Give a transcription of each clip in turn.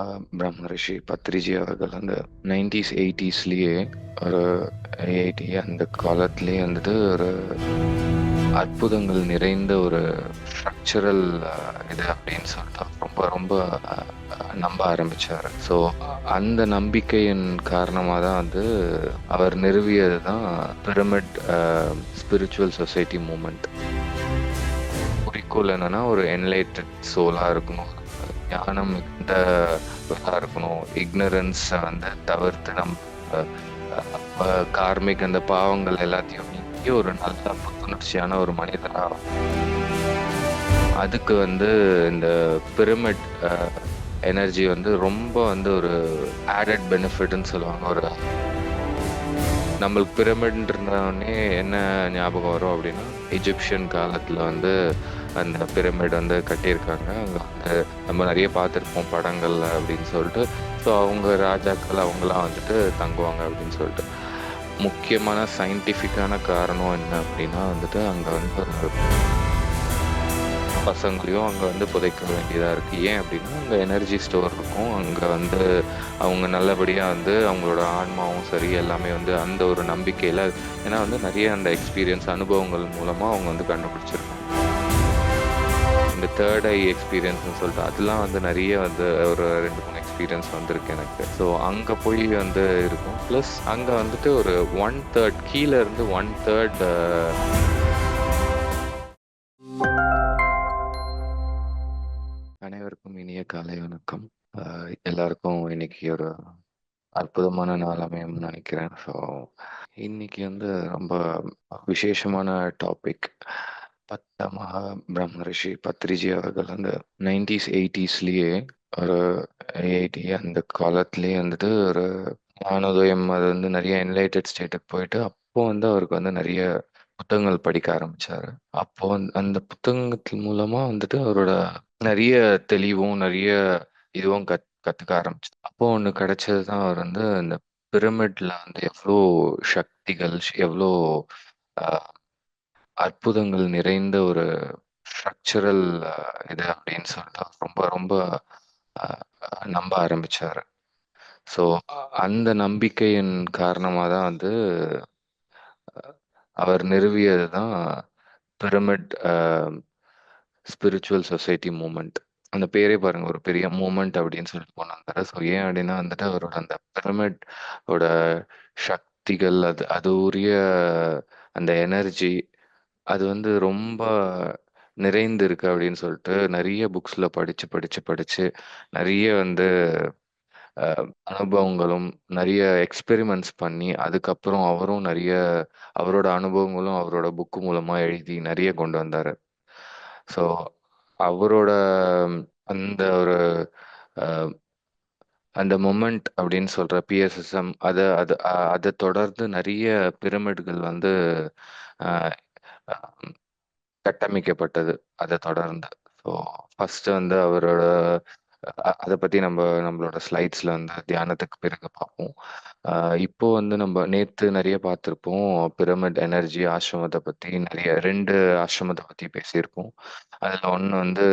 மகா பிரம்மரிஷி பத்ரிஜி அவர்கள் அந்த நைன்டிஸ் எயிட்டிஸ்லேயே ஒரு எயிட்டி அந்த காலத்திலேயே வந்துட்டு ஒரு அற்புதங்கள் நிறைந்த ஒரு ஸ்ட்ரக்சரல் இது அப்படின்னு சொல்லிட்டு ரொம்ப ரொம்ப நம்ப ஆரம்பிச்சார். ஸோ அந்த நம்பிக்கையின் காரணமாக தான் வந்து அவர் நிறுவியது தான் பிரமிட் ஸ்பிரிச்சுவல் சொசைட்டி மூமெண்ட் குறிக்கோள் என்னன்னா ஒரு என்லைட்டட் சோலாக இருக்கணும். ஞானம் மிகுந்த இருக்கணும் இக்னரன்ஸை வந்து தவிர்த்து நம்ம கார்மிக் அந்த பாவங்கள் எல்லாத்தையும் நீக்கி ஒரு நல்ல புத்துணர்ச்சியான ஒரு மனிதனாக அதுக்கு வந்து இந்த பிரமிட் எனர்ஜி வந்து ரொம்ப வந்து ஒரு ஆடட் பெனிஃபிட்னு சொல்லுவாங்க ஒரு நம்மளுக்கு பிரமிட்ன்றோடனே என்ன ஞாபகம் வரும் அப்படின்னா எஜிப்சியன் காலத்தில் வந்து அந்த பிரமிட் வந்து கட்டியிருக்காங்க. அங்கே வந்து நம்ம நிறைய பார்த்துருப்போம் படங்கள்ல அப்படின்னு சொல்லிட்டு. ஸோ அவங்க ராஜாக்கள் அவங்களாம் வந்துட்டு தங்குவாங்க அப்படின்னு சொல்லிட்டு. முக்கியமான சயின்டிஃபிக்கான காரணம் என்ன அப்படின்னா வந்துட்டு அங்கே வந்து பசங்களையும் அங்கே வந்து புதைக்க வேண்டியதாக இருக்குது ஏன் அப்படின்னா அங்கே எனர்ஜி ஸ்டோர் இருக்கும். அங்கே வந்து அவங்க நல்லபடியாக வந்து அவங்களோட ஆன்மாவும் சரி எல்லாமே வந்து அந்த ஒரு நம்பிக்கையில் ஏன்னா வந்து நிறைய அந்த எக்ஸ்பீரியன்ஸ் அனுபவங்கள் மூலமாக அவங்க வந்து கண்டுபிடிச்சிருக்காங்க. இந்த தேர்ட் ஐ எக்ஸ்பீரியன்ஸ்னு சொல்லிட்டு அதெல்லாம் வந்து நிறைய வந்து ஒரு ரெண்டு மூணு எக்ஸ்பீரியன்ஸ் வந்திருக்கு எனக்கு. ஸோ அங்கே போய் வந்து இருக்கும். ப்ளஸ் அங்கே வந்துட்டு ஒரு ஒன் தேர்ட் கீழே இருந்து ஒன் தேர்ட் uh, அனைவருக்கும் இனிய காலை வணக்கம். Uh, எல்லாருக்கும் இன்னைக்கு ஒரு அற்புதமான நாள் அமையும்னு நினைக்கிறேன். ஸோ இன்னைக்கு வந்து ரொம்ப விசேஷமான டாபிக் பத்த மகா பிரம்மரிஷி பத்ரிஜி அவர்கள் அந்த நைன்டிஸ் எயிட்டிஸ்லேயே ஒரு எயிட்டி அந்த காலத்திலேயே வந்துட்டு ஒரு ஞானோதயம் அது வந்து நிறைய என்லைட்டட் ஸ்டேட்டுக்கு போயிட்டு அப்போ வந்து அவருக்கு வந்து நிறைய புத்தகங்கள் படிக்க ஆரம்பிச்சாரு. அப்போ வந்து அந்த புத்தகத்தின் மூலமா வந்துட்டு அவரோட நிறைய தெளிவும் நிறைய இதுவும் கத் கத்துக்க ஆரம்பிச்சு அப்போ ஒன்று கிடைச்சது தான் அவர் வந்து இந்த பிரமிட்ல வந்து எவ்வளோ சக்திகள் எவ்வளோ ஆஹ், அற்புதங்கள் நிறைந்த ஒரு ஸ்ட்ரக்சரல் இது அப்படின்னு சொல்லிட்டு ரொம்ப ரொம்ப நம்ப ஆரம்பிச்சாரு. ஸோ அந்த நம்பிக்கையின் காரணமாக தான் வந்து அவர் நிறுவியது தான் பிரமிட் ஸ்பிரிச்சுவல் சொசைட்டி மூமெண்ட் அந்த பேரே பாருங்க ஒரு பெரிய மூமெண்ட் அப்படின்னு சொல்லிட்டு போனாங்க. ஸோ ஏன் அப்படின்னா வந்துட்டு அவரோட அந்த பிரமிட் சக்திகள் அது அது உரிய அந்த எனர்ஜி அது வந்து ரொம்ப நிறைந்து இருக்கு அப்படின்னு சொல்லிட்டு நிறைய புக்ஸ்ல படிச்சு படிச்சு படிச்சு நிறைய வந்து அஹ், அனுபவங்களும் நிறைய எக்ஸ்பெரிமெண்ட்ஸ் பண்ணி அதுக்கப்புறம் அவரும் நிறைய அவரோட அனுபவங்களும் அவரோட புக்கு மூலமா எழுதி நிறைய கொண்டு வந்தாரு. ஸோ அவரோட அந்த ஒரு அஹ், அந்த மொமெண்ட் அப்படின்னு சொல்ற பிஎஸ்எஸ்எம் அதை அது அதை தொடர்ந்து நிறைய பிரமிடுகள் வந்து கட்டமைக்கப்பட்டது அதை தொடர்ந்து. ஸோ ஃபர்ஸ்ட் வந்து அவரோட அதை பத்தி நம்ம நம்மளோட ஸ்லைட்ஸ்ல வந்து தியானத்துக்கு பிறகு பார்ப்போம். இப்போ வந்து நம்ம நேத்து நிறைய பார்த்திருப்போம் பிரமிட் எனர்ஜி ஆசிரமத்தை பத்தி. நிறைய ரெண்டு ஆசிரமத்தை பத்தி பேசியிருப்போம். அதுல ஒன்று வந்து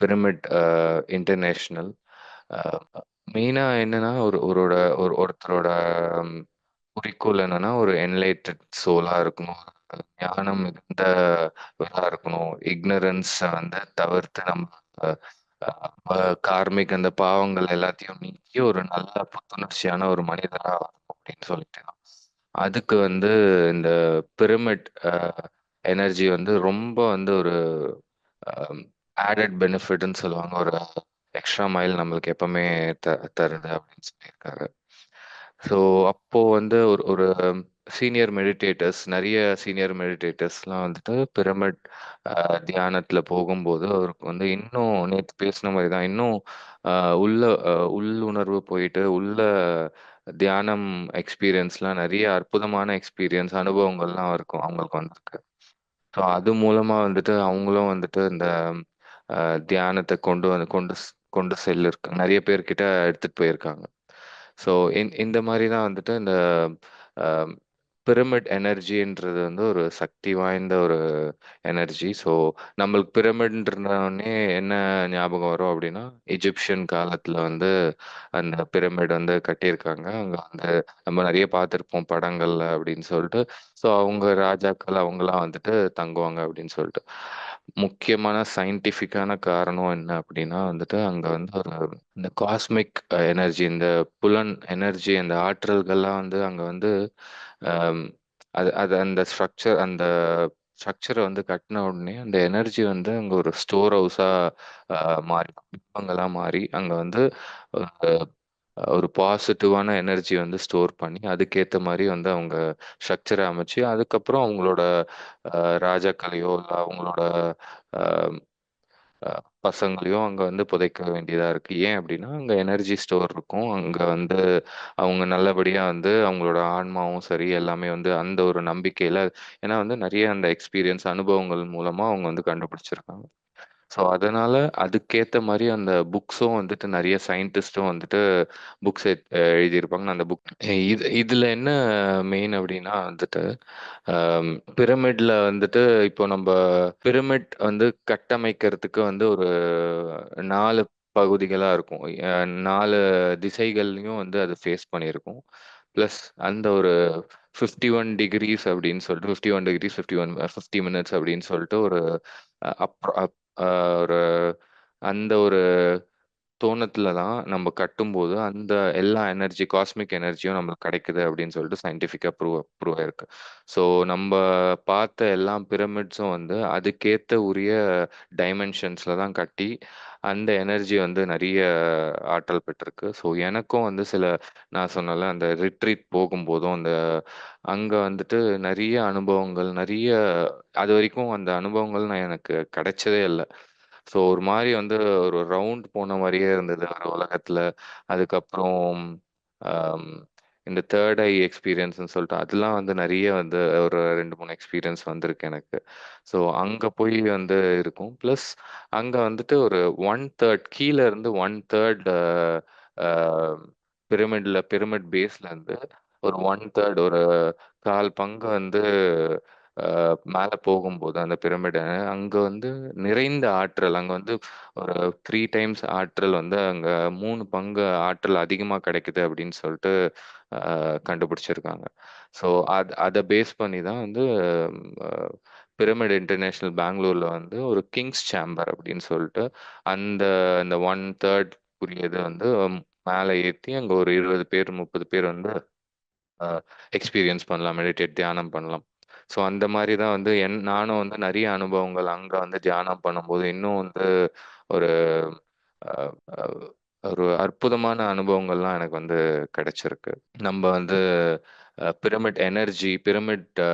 பிரமிட் இன்டர்நேஷ்னல் மெயினா என்னன்னா ஒரு ஒருவரோட ஒரு ஒருத்தரோட குறிக்கோள் என்னன்னா ஒரு என்லைட்டட் சோலா இருக்கணும். ஞானம் மிகுந்த இருக்கணும். இக்னரன்ஸை வந்து தவிர்த்து நம்ம கார்மிக் அந்த பாவங்கள் எல்லாத்தையும் நீக்கி ஒரு நல்ல புத்துணர்ச்சியான ஒரு மனிதனா வரணும் அப்படின்னு சொல்லிட்டு. அதுக்கு வந்து இந்த பிரமிட் எனர்ஜி வந்து ரொம்ப வந்து ஒரு ஆடட் பெனிஃபிட்னு சொல்லுவாங்க. ஒரு எக்ஸ்ட்ரா மைல் நம்மளுக்கு எப்பவுமே த தருது அப்படின்னு சொல்லியிருக்காரு. ஸோ அப்போ வந்து ஒரு ஒரு சீனியர் மெடிடேட்டர்ஸ் நிறைய சீனியர் மெடிடேட்டர்ஸ்லாம் வந்துட்டு பிரமிட் தியானத்தில் போகும்போது அவருக்கு வந்து இன்னும் நேற்று பேசின மாதிரி தான் இன்னும் ஆஹ் உள்ள உள்ளுணர்வு போயிட்டு உள்ள தியானம் எக்ஸ்பீரியன்ஸ்லாம் நிறைய அற்புதமான எக்ஸ்பீரியன்ஸ் அனுபவங்கள்லாம் இருக்கும் அவங்களுக்கு வந்திருக்கு. ஸோ அது மூலமா வந்துட்டு அவங்களும் வந்துட்டு இந்த தியானத்தை கொண்டு வந்து கொண்டு கொண்டு செல்லிருக்காங்க. நிறைய பேர்கிட்ட எடுத்துட்டு போயிருக்காங்க. ஸோ இந்த மாதிரி தான் வந்துட்டு இந்த பிரமிட் எனர்ஜின்றது வந்து ஒரு சக்தி வாய்ந்த ஒரு எனர்ஜி. ஸோ, நம்மளுக்கு பிரமிட்ன்றனோனே என்ன ஞாபகம் வரும் அப்டின்னா, எஜிப்ஷியன் காலத்துல வந்து அந்த பிரமிட் வந்து கட்டியிருக்காங்க. அங்க வந்து நம்ம நெறைய பார்த்துருப்போம் படங்கள்ல அப்டின்னு சொல்ட்டு. ஸோ, அவங்க ராஜாக்கள் அவங்கலாம் வந்துட்டு தங்குவாங்க அப்டின்னு சொல்ட்டு. முக்கியமான சயின்டிஃபிக்கான காரணம் என்ன அப்டின்னா வந்துட்டு, அங்க வந்து ஒரு இந்த காஸ்மிக் எனர்ஜி இந்த புலன் எனர்ஜி அந்த ஆற்றல்கள்லாம் வந்து அங்க வந்து அது அது அந்த ஸ்ட்ரக்சர் அந்த ஸ்ட்ரக்சரை வந்து கட்டின உடனே அந்த எனர்ஜி வந்து அங்கே ஒரு ஸ்டோர் ஹவுஸாக மாறி பிம்பங்களா மாறி அங்கே வந்து ஒரு பாசிட்டிவான எனர்ஜி வந்து ஸ்டோர் பண்ணி, அதுக்கேற்ற மாதிரி வந்து அவங்க ஸ்ட்ரக்சரை அமைச்சு, அதுக்கப்புறம் அவங்களோட ராஜாக்களையோ, இல்லை அவங்களோட அ அ அங்க வந்து புதைக்க வேண்டியதா இருக்கு. ஏன் அப்படின்னா அங்க எனர்ஜி ஸ்டோர் இருக்கும். அங்க வந்து அவங்க நல்லபடியா வந்து அவங்களோட ஆன்மாவும் சரி, எல்லாமே வந்து அந்த ஒரு நம்பிக்கையில ஏன்னா வந்து நெறைய அந்த எக்ஸ்பீரியன்ஸ் அனுபவங்கள் மூலமா அவங்க வந்து கண்டுபிடிச்சிருக்காங்க. ஸோ, அதனால அதுக்கேத்த மாரி அந்த புக்ஸும் வந்துட்டு நெறைய சயின்டிஸ்ட்டும் வந்துட்டு புக்ஸ் எ எழுதியிருப்பாங்க. நான் அந்த புக் இது இதுல என்ன மெயின் அப்டின்னா வந்துட்டு, அம் பிரமிட்ல வந்துட்டு இப்போ நம்ப பிரமிட் வந்து கட்டமைக்கிறதுக்கு வந்து ஒரு 4 பகுதிகளா இருக்கும். அ 4 திசைகள்லயும் வந்து அது ஃபேஸ் பண்ணியிருக்கும். பிளஸ் அந்த ஒரு 51 டிகிரீஸ் அப்டின்னு சொல்லிட்டு 51 டிகிரீஸ் 51 50 மினிட்ஸ் அப்டின்னு சொல்லிட்டு ஒரு அ அப் ஒரு அந்த ஒரு தோணத்துல தான் நம்ம கட்டும்போது, அந்த எல்லா எனர்ஜி காஸ்மிக் எனர்ஜியும் நம்மளுக்கு கிடைக்குது அப்படின்னு சொல்லிட்டு சயின்டிஃபிக்கா ப்ரூவ் ப்ரூவ் ஆயிருக்கு. ஸோ நம்ப பார்த்த எல்லா பிரமிட்ஸும் வந்து அதுக்கேத்த உரிய டைமென்ஷன்ஸ்ல தான் கட்டி, அந்த எனர்ஜி வந்து நெறைய ஆற்றல் பெற்றிருக்கு. ஸோ எனக்கும் வந்து சில நான் சொன்னேன்ல அந்த ரிட்ரீட் போகும்போதும், அந்த அங்க வந்துட்டு நெறைய அனுபவங்கள், நெறைய அதுவரைக்கும் அந்த அனுபவங்கள் நான் எனக்கு கிடைச்சதே இல்ல. ஸோ ஒரு மாரி வந்து ஒரு ரவுண்ட் போன மாரியே இருந்தது ஒரு உலகத்துல. அதுக்கப்புறம் அம் இந்த தேர்ட் ஐ எக்ஸ்பீரியன்ஸ்ன்னு சொல்லிட்டு அதெல்லாம் வந்து நெறைய வந்து ஒரு 2, 3 எக்ஸ்பீரியன்ஸ் வந்திருக்கு எனக்கு. ஸோ அங்க போய் வந்து இருக்கும். பிளஸ் அங்க வந்துட்டு ஒரு 1/3 கீழ இருந்து 1/3 அ பிரமிட்ல பிரமிட் பேஸ்ல இருந்து ஒரு 1/3 ஒரு 1/4 பங்கு வந்து மேலே போகும்போது அந்த பிரமிடு அங்கே வந்து நிறைந்த ஆற்றல் அங்கே வந்து ஒரு த்ரீ டைம்ஸ் ஆற்றல் வந்து அங்கே மூணு பங்கு ஆற்றல் அதிகமாக கிடைக்குது அப்படின்னு சொல்லிட்டு கண்டுபிடிச்சிருக்காங்க. ஸோ அது அதை பேஸ் பண்ணி தான் வந்து பிரமிட் இன்டர்நேஷ்னல் பெங்களூரில் வந்து ஒரு கிங்ஸ் சேம்பர் அப்படின்னு சொல்லிட்டு அந்த அந்த 1/3 உரியது வந்து மேலே ஏற்றி அங்கே ஒரு 20 பேர், 30 பேர் வந்து எக்ஸ்பீரியன்ஸ் பண்ணலாம். மெடிடேட் தியானம் பண்ணலாம். ஸோ அந்த மாதிரி தான் வந்து என் நானும் வந்து நிறைய அனுபவங்கள் அங்க வந்து தியானம் பண்ணும்போது, இன்னும் வந்து ஒரு அ அ ஒரு அற்புதமான அனுபவங்கள்லாம் எனக்கு வந்து கிடைச்சிருக்கு. நம்ம வந்து அ பிரமிட் எனர்ஜி, பிரமிட் அ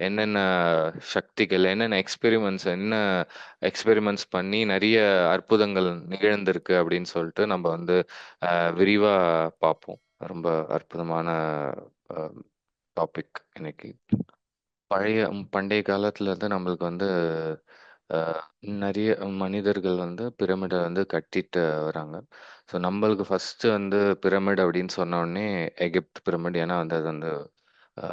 என்னென்ன சக்திகள், என்னென்ன எக்ஸ்பெரிமெண்ட்ஸ் என்ன எக்ஸ்பெரிமெண்ட்ஸ் பண்ணி நிறைய அற்புதங்கள் நிகழ்ந்திருக்கு அப்படின்னு சொல்லிட்டு நம்ம வந்து அ விரிவா பார்ப்போம். ரொம்ப அற்புதமான அ டாபிக் இன்னைக்கு. பழைய ம் பண்டைய காலத்துல இருந்து நம்மளுக்கு வந்து அ நெறைய மனிதர்கள் வந்து பிரமிட வந்து கட்டிட்டு வராங்க. ஸோ நம்மளுக்கு ஃபர்ஸ்ட்டு வந்து பிரமிட் அப்படின்னு சொன்ன உடனே எகிப்த் பிரமிட். ஏன்னா வந்து அது வந்து அ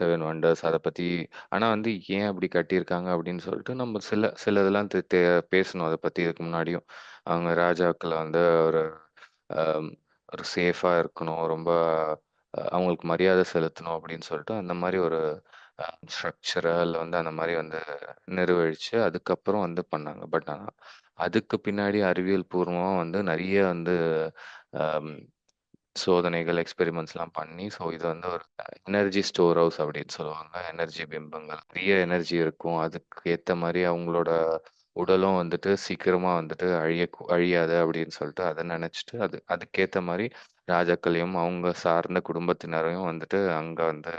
7 வண்டர்ஸ் அத பத்தி ஆனா வந்து ஏன் அப்படி கட்டியிருக்காங்க அப்படின்னு சொல்லிட்டு நம்ம சில சில இதெல்லாம் தெ தெ பேசணும் அத பத்தி இதுக்கு முன்னாடியும். அவங்க ராஜாக்கள வந்து ஒரு அ ஒரு சேஃபா இருக்கணும். ரொம்ப அ அவங்களுக்கு மரியாதை செலுத்தணும் அப்படின்னு சொல்லிட்டு அந்த மாரி ஒரு அ வந்து அந்த மாதிரி வந்து நிர்வகிச்சு அதுக்கப்புறம் வந்து பண்ணாங்க. பட் ஆனா அதுக்கு பின்னாடி அறிவியல் பூர்வமா வந்து நிறைய வந்து அம் சோதனைகள், எக்ஸ்பெரிமெண்ட்ஸ்லாம் பண்ணி, ஸோ இது வந்து ஒரு எனர்ஜி ஸ்டோர் ஹவுஸ் அப்படின்னு சொல்லுவாங்க. எனர்ஜி பிம்பங்கள். நிறைய எனர்ஜி இருக்கும். அதுக்கு ஏத்த மாதிரி அவங்களோட உடலும் வந்துட்டு சீக்கிரமா வந்துட்டு அழிய அழியாது அப்படின்னு சொல்லிட்டு அதை நினைச்சிட்டு அது அதுக்கேத்த மாதிரி ராஜாக்களையும், அவங்க சார்ந்த குடும்பத்தினரையும் வந்துட்டு அங்க வந்து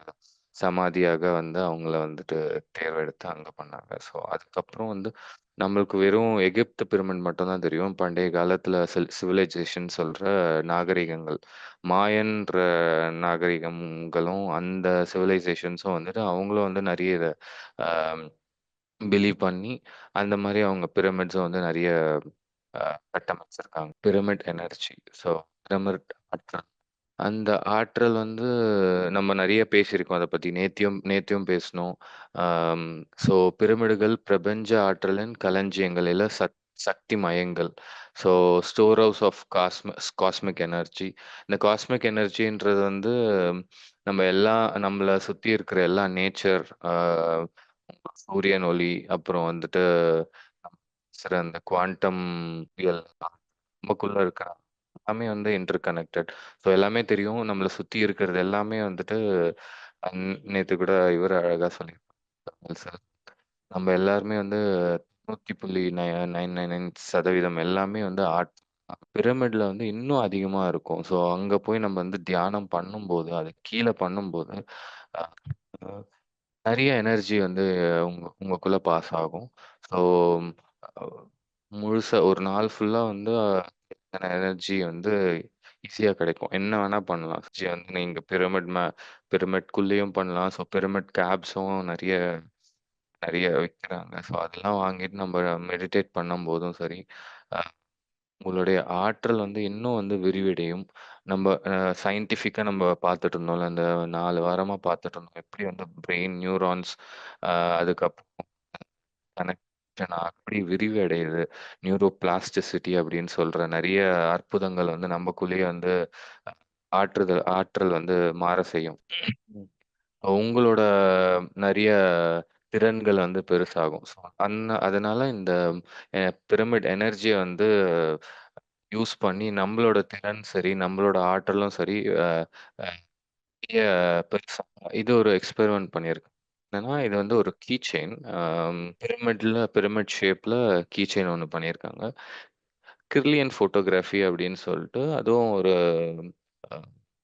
சமாதியாக வந்து அவங்கள வந்துட்டு தேர்வெடுத்து அங்க பண்ணாங்க. ஸோ அதுக்கப்புறம் வந்து நம்மளுக்கு வெறும் எகிப்து பிரமிட் மட்டும் தான் தெரியும். பண்டைய காலத்துல சில் சிவிலைசேஷன் சொல்ற நாகரிகங்கள். மாயன்ற நாகரிகங்களும் அந்த சிவிலைசேஷன்ஸும் வந்துட்டு அவங்களும் வந்து நெறைய இத அ பிலீவ் பண்ணி, அந்த மாரி அவங்க பிரமிட்ஸ வந்து நெறைய அ கட்டமைச்சிருக்காங்க. Pyramid energy. ஸோ பிரமிட் ஆற்றல். அந்த ஆற்றல் வந்து நம்ம நிறைய பேசியிருக்கோம் அத பத்தி. நேத்தியும் நேத்தியும் பேசினோம். ஸோ பிரமிடுகள் பிரபஞ்ச ஆற்றலின் களஞ்சியங்கள் இல்ல சக் சக்தி மையங்கள். ஸோ ஸ்டோர் ஹவுஸ் ஆஃப் காஸ்ம காஸ்மிக் எனர்ஜி. இந்த காஸ்மிக் எனர்ஜின்றது வந்து நம்ம எல்லா நம்மள சுத்தி இருக்கிற எல்லா நேச்சர், சூரியன் ஒளி, அப்புறம் வந்துட்டு சில அந்த குவாண்டம் நமக்குள்ள இருக்கிற எல்லாமே வந்து இன்டர் கனெக்டட். ஸோ எல்லாமே தெரியும். நம்மளை சுற்றி இருக்கிறது எல்லாமே வந்துட்டு அன் நேத்து கூட இவர் அழகா சொல்லியிருக்காங்க சார். நம்ம எல்லாருமே வந்து 100.999% எல்லாமே வந்து ஆர்ட் பிரமிட்ல வந்து இன்னும் அதிகமா இருக்கும். ஸோ அங்க போய் நம்ம வந்து தியானம் பண்ணும்போது, அது கீழ பண்ணும்போது, அ அ நெறைய எனர்ஜி வந்து உங்க உங்களுக்குள்ள பாஸ் ஆகும். ஸோ முழுசா ஒரு நாள் ஃபுல்லா வந்து எனர்ஜி வந்து ஈஸியா கிடைக்கும். என்ன வேணா பண்ணலாம். ஜி வந்து நீங்க பிரமிட் மே பிரமிட்குள்ளேயும் பண்ணலாம். ஸோ பிரமிட் கேப்ஸும் நெறைய நெறைய விக்கிறாங்க. ஸோ அதெல்லாம் வாங்கிட்டு நம்ம மெடிடேட் பண்ணும்போதும் சரி, அ உங்களுடைய ஆற்றல் வந்து இன்னும் வந்து விரிவடையும். நம்ம அ சயின்டிஃபிக்கா நம்ம பார்த்துட்டு இருந்தோம்ல, அந்த 4 வாரமா பார்த்துட்டு இருந்தோம். எப்படி வந்து பிரெயின் நியூரான்ஸ் அ அதுக்கப்புறம் கனெக்ட் அப்படி விரிவடையுது. நியூரோ பிளாஸ்டிசிட்டி அப்படின்னு சொல்ற நெறைய அற்புதங்கள் வந்து நமக்குள்ளேயே வந்து ஆற்றுதல் ஆற்றல் வந்து மாற செய்யும். உங்களோட நெறைய திறன்கள் வந்து பெருசாகும். ஸோ அன்ன அதனால இந்த பிரமிட் எனர்ஜிய வந்து யூஸ் பண்ணி நம்மளோட திறன் சரி, நம்மளோட ஆற்றலும் சரி, பெருசா இது ஒரு எக்ஸ்பெரிமென்ட் பண்ணியிருக்காங்க. என்னன்னா, இது வந்து ஒரு கீ செயின். அம் பிரமிட்ல பிரமிட் ஷேப்ல கீ செயின் ஒண்ணு பண்ணியிருக்காங்க. கிர்லியன் ஃபோட்டோகிராஃபி அப்படின்னு சொல்ட்டு, அதுவும் ஒரு அ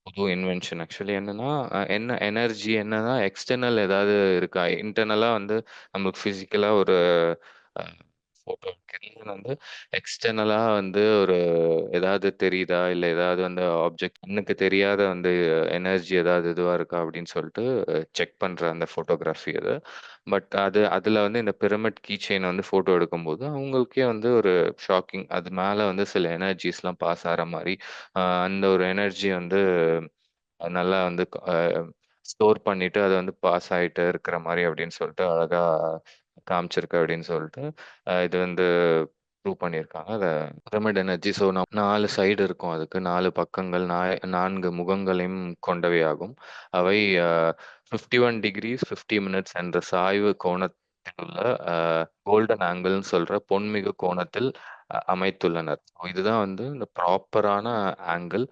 புது இன்வென்ஷன். ஆக்சுவலி என்னன்னா, அ என்ன எனர்ஜி என்னன்னா, எக்ஸ்டர்னல் ஏதாவது இருக்கா? இன்டர்னலா வந்து நமக்கு ஃபிசிக்கலா ஒரு அ ஃபோட்டோ கிர்லியன் வந்து எக்ஸ்டர்னலா வந்து ஒரு ஏதாவது தெரியுதா? இல்ல ஏதாவது வந்து ஆப்ஜெக்ட் கண்ணுக்கு தெரியாத வந்து எனர்ஜி ஏதாவது இதுவா இருக்கா? அப்படின்னு சொல்லிட்டு செக் பண்ற அந்த ஃபோட்டோகிராஃபி அது. பட் அது அதுல வந்து இந்த பிரமிட் கீ செயின் வந்து ஃபோட்டோ எடுக்கும்போது, அவங்களுக்கே வந்து ஒரு ஷாக்கிங். அது மேல வந்து சில எனர்ஜிஸ்லாம் பாஸ் ஆற மாரி, அ அந்த ஒரு எனர்ஜி வந்து நல்லா வந்து அ ஸ்டோர் பண்ணிட்டு, அது வந்து பாஸ் ஆயிட்டு இருக்கிற மாரி அப்படின்னு சொல்லிட்டு அழகா காமிச்சிருக்கு அப்படின்னு சொல்லிட்டு இது வந்து ப்ரூவ் பண்ணியிருக்காங்க. அதை பிரமிட் எனர்ஜி ஸோ நம் நாலு சைடு இருக்கும் அதுக்கு. நாலு பக்கங்கள், நா நான்கு முகங்களையும் கொண்டவையாகும். அவை fifty one degrees fifty minutes என்ற சாய்வு கோணத்தில் உள்ள கோல்டன் ஆங்கிள்னு சொல்ற பொன்மிகு கோணத்தில் அமைத்துள்ளனர். இதுதான் வந்து இந்த ப்ராப்பரான ஆங்கிள்.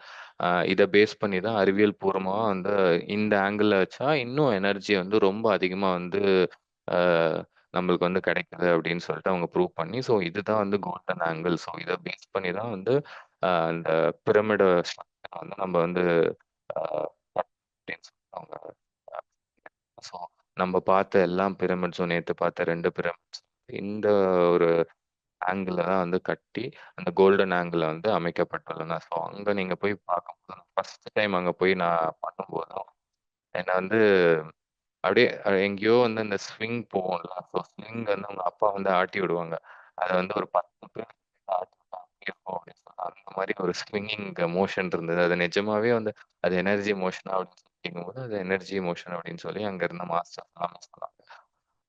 இதை பேஸ் பண்ணி தான் அறிவியல் பூர்வமாக வந்து இந்த ஆங்கிளில் வச்சா இன்னும் எனர்ஜி வந்து ரொம்ப அதிகமாக வந்து நம்மளுக்கு வந்து கிடைக்குது அப்படின்னு சொல்லிட்டு அவங்க ப்ரூவ் பண்ணி, ஸோ இதுதான் வந்து கோல்டன் ஆங்கிள். ஸோ இதை பேஸ் பண்ணி தான் வந்து அந்த இந்த ஸ்ட்ரக்சர் வந்து நம்ம வந்து அவங்க அப்படின்னு ஸோ நம்ம பார்த்த எல்லாம் பிரமிட்ஸும் நேற்று பார்த்த ரெண்டு பிரமிட்ஸ் இந்த ஒரு ஆங்கிள் தான் வந்து கட்டி, அந்த கோல்டன் ஆங்கிள் வந்து அமைக்கப்பட்டுள்ளன. ஸோ அங்கே நீங்கள் போய் பார்க்கும்போது ஃபர்ஸ்ட் டைம் அங்கே போய் நான் பண்ணும்போதும், என்னை வந்து அப்படியே எங்கேயோ வந்து அந்த ஸ்விங் போகும்ல. ஸோ ஸ்விங் வந்து அவங்க அப்பா வந்து ஆட்டி விடுவாங்க. அதை வந்து ஒரு 10 பேர் ஆட்டி விட்டா அப்படியே போகும் அப்படின்னு அந்த மாதிரி ஒரு ஸ்விங்கிங் மோஷன் இருந்தது. அது நிஜமாவே வந்து அது எனர்ஜி மோஷனா அப்படின்னு சொல்லி கேட்கும்போது, அது எனர்ஜி மோஷன் அப்படின்னு சொல்லி அங்க இருந்த மாஸ்டர் எல்லாமே சொன்னாங்க.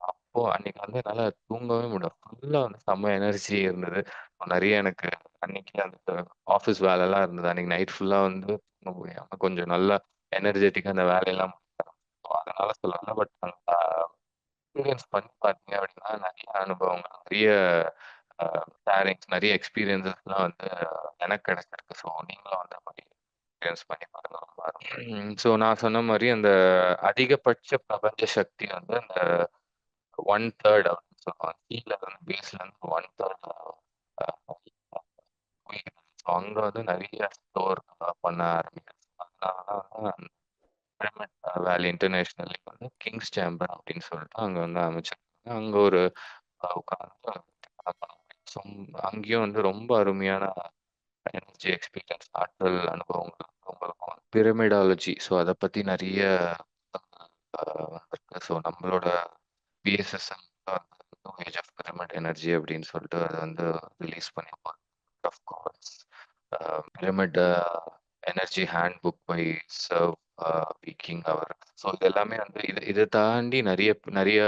அப்போ அன்னைக்கு வந்து என்னால தூங்கவே முடியல. ஃபுல்லா வந்து செம்ம எனர்ஜி இருந்தது. நிறைய எனக்கு அன்னைக்கு அந்த ஆஃபீஸ் வேலைலாம் இருந்தது. அன்னைக்கு நைட் ஃபுல்லா வந்து தூங்க முடியாம கொஞ்சம் நல்லா எனர்ஜெட்டிக்கா அந்த வேலையெல்லாம் அதனால சொல்லல. பட் அந்த எக்ஸ்பீரியன்ஸ் பண்ணி பார்த்தீங்க அப்படின்னா, நெறைய அனுபவங்கள், நெறைய அ ஷேரிங்ஸ், நெறைய எக்ஸ்பீரியன்ஸஸ்லாம் வந்து எனக்கு கிடைச்சிருக்கு. ஸோ நீங்களும் வந்து அப்படி எக்ஸ்பீரியன்ஸ் பண்ணி பாருங்க. ரொம்ப அருமை. ஸோ நான் சொன்ன மாரி அந்த அதிகபட்ச பிரபஞ்ச சக்தி வந்து அந்த 1/3 அப்படின்னு சொல்லுவாங்க. கீழ வந்து பேஸ்ல இருந்து 1/3 அ ஸோ அங்க வந்து நெறைய ஸ்டோர் பண்ண ஆரம்பிக்குது. அதனால தான் பிரமிட் வேலி இன்டர்நேஷனல் வந்து கிங்ஸ் சேம்பர் அப்படின்னு சொல்லிட்டு அங்கே வந்து அமைச்சிருக்காங்க. அங்கே ஒரு அங்கேயும் வந்து ரொம்ப அருமையான எனர்ஜி எக்ஸ்பீரியன்ஸ் ஆற்றல் அனுபவங்கள் உங்களுக்கும் பிரமிடாலஜி ஸோ அதை பற்றி நிறைய வந்திருக்கு. ஸோ நம்மளோட PSSM age of pyramid energy அப்படின்னு சொல்லிட்டு அதை வந்து ரிலீஸ் பண்ணியிருப்பாங்க. Of course pyramid energy handbook by serve வீக்கிங் அவர். ஸோ இது எல்லாமே வந்து இது இதை தாண்டி நிறைய நிறைய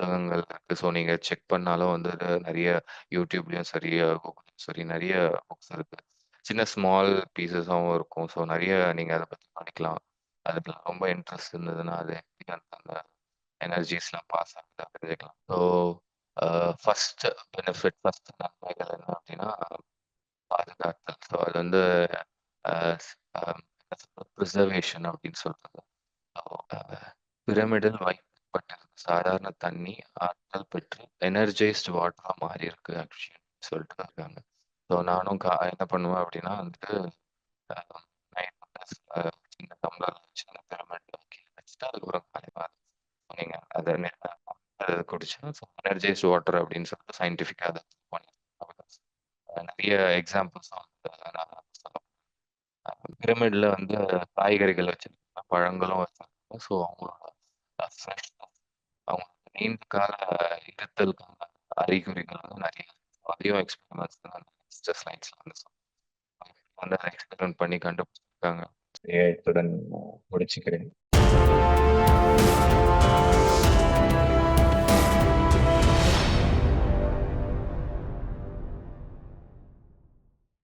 புத்தகங்கள் இருக்கு. ஸோ நீங்க செக் பண்ணாலும் வந்து இது நிறைய யூடியூப்லயும் சரி கூகுள்லயும் சரி நிறைய புக்ஸ் இருக்கு. சின்ன ஸ்மால் பீசஸாகவும் இருக்கும். ஸோ நிறைய நீங்க அதை பத்தி படிக்கலாம். அதுக்கு ரொம்ப இன்ட்ரெஸ்ட் இருந்ததுன்னா அது எப்படி அந்த அந்த எனர்ஜிஸ்லாம் பாஸ் ஆகுது தெரிஞ்சுக்கலாம் ஸோ ஃபர்ஸ்ட் பெனிஃபிட் ஃபர்ஸ்ட் நன்மைகள் என்ன அப்படின்னா பாதுகாத்தல். ஸோ அது வந்து ப்ரிசர்வேஷன் அப்படின்னு சொல்றது. பிரமிடில் வைக்கப்பட்டிருக்கு சாதாரண தண்ணி ஆற்றல் பெற்று எனர்ஜைஸ்டு வாட்டரா மாறி இருக்கு ஆக்சுவலி சொல்லிட்டு இருக்காங்க. ஸோ நானும் கா என்ன பண்ணுவேன் அப்படின்னா வந்துட்டு சின்ன டம்ளர் வச்சு அந்த பிரமிட் வச்சுட்டு அதுக்கப்புறம் காலையில் நீங்க அதை அதை குடிச்சா எனர்ஜைஸ்ட் வாட்டர் அப்படின்னு சொல்லிட்டு சயின்டிஃபிக்காக அதை நிறைய எக்ஸாம்பிள்ஸ் நான் பிரமிட்ல வந்து காய்கறிகள் வச்சிருக்காங்க பழங்களும் வச்சிருக்காங்க. ஸோ அவங்களோட அவங்க நீண்ட கால இருத்தலுக்கான அறிகுறிகள் வந்து நிறைய அதையும் எக்ஸ்பெரிமெண்ட்ஸ் ஸ்லைட்ஸ்ல வந்து வந்து எக்ஸ்பெரிமெண்ட் பண்ணி கண்டுபிடிச்சிருக்காங்க. இத்துடன் முடிச்சுக்கிறேன்.